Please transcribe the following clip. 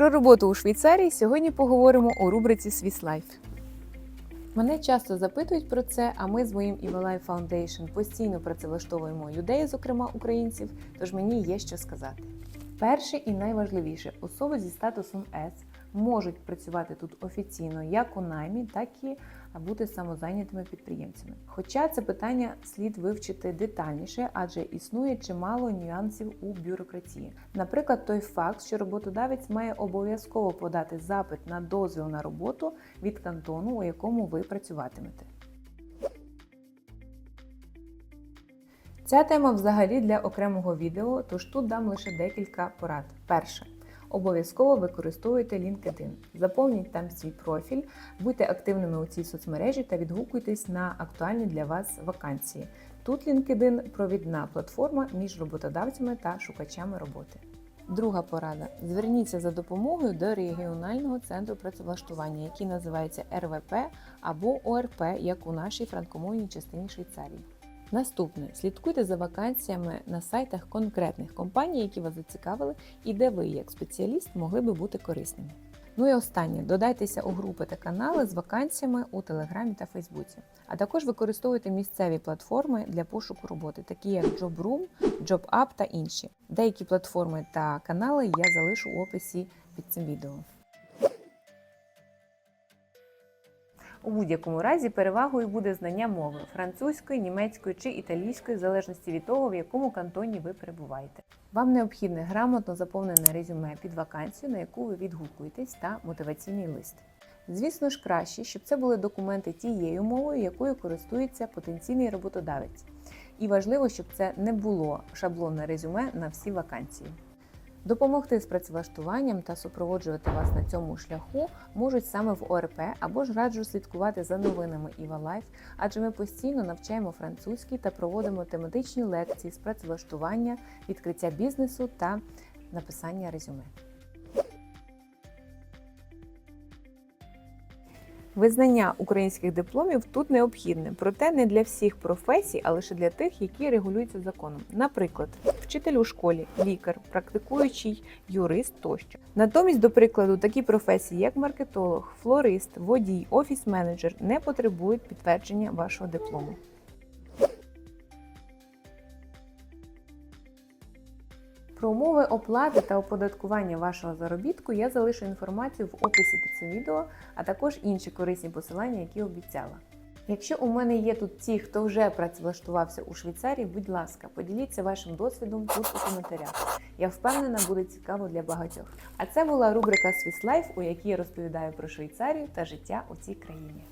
Про роботу у Швейцарії сьогодні поговоримо у рубриці Свіслайф. Мене часто запитують про це, а ми з моїм EVLife Foundation постійно працевлаштовуємо людей, зокрема українців, тож мені є що сказати. Перше і найважливіше особи зі статусом С можуть працювати тут офіційно як у наймі, так і бути самозайнятими підприємцями. Хоча це питання слід вивчити детальніше, адже існує чимало нюансів у бюрократії. Наприклад, той факт, що роботодавець має обов'язково подати запит на дозвіл на роботу від кантону, у якому ви працюватимете. Ця тема взагалі для окремого відео, тож тут дам лише декілька порад. Перше. Обов'язково використовуйте LinkedIn. Заповніть там свій профіль, будьте активними у цій соцмережі та відгукуйтесь на актуальні для вас вакансії. Тут LinkedIn – провідна платформа між роботодавцями та шукачами роботи. Друга порада: зверніться за допомогою до регіонального центру працевлаштування, який називається РВП або ОРП, як у нашій франкомовній частині Швейцарії. Наступне слідкуйте за вакансіями на сайтах конкретних компаній, які вас зацікавили, і де ви, як спеціаліст, могли би бути корисними. Ну і останнє додайтеся у групи та канали з вакансіями у Телеграмі та Фейсбуці. А також використовуйте місцеві платформи для пошуку роботи, такі як JobRoom, JobUp та інші. Деякі платформи та канали я залишу у описі під цим відео. У будь-якому разі перевагою буде знання мови французької, німецької чи італійської, в залежності від того, в якому кантоні ви перебуваєте. Вам необхідне грамотно заповнене резюме під вакансію, на яку ви відгукуєтесь, та мотиваційний лист. Звісно ж, краще, щоб це були документи тією мовою, якою користується потенційний роботодавець. І важливо, щоб це не було шаблонне резюме на всі вакансії. Допомогти з працевлаштуванням та супроводжувати вас на цьому шляху можуть саме в ОРП або ж раджу слідкувати за новинами Іва Лайф, адже ми постійно навчаємо французький та проводимо тематичні лекції з працевлаштування, відкриття бізнесу та написання резюме. Визнання українських дипломів тут необхідне, проте не для всіх професій, а лише для тих, які регулюються законом. Наприклад, вчитель у школі, лікар, практикуючий юрист тощо. Натомість, до прикладу, такі професії, як маркетолог, флорист, водій, офіс-менеджер, не потребують підтвердження вашого диплому. Про умови оплати та оподаткування вашого заробітку я залишу інформацію в описі під цим відео, а також інші корисні посилання, які обіцяла. Якщо у мене є тут ті, хто вже працевлаштувався у Швейцарії, будь ласка, поділіться вашим досвідом тут у коментарях. Я впевнена, буде цікаво для багатьох. А це була рубрика Life, у якій я розповідаю про Швейцарію та життя у цій країні.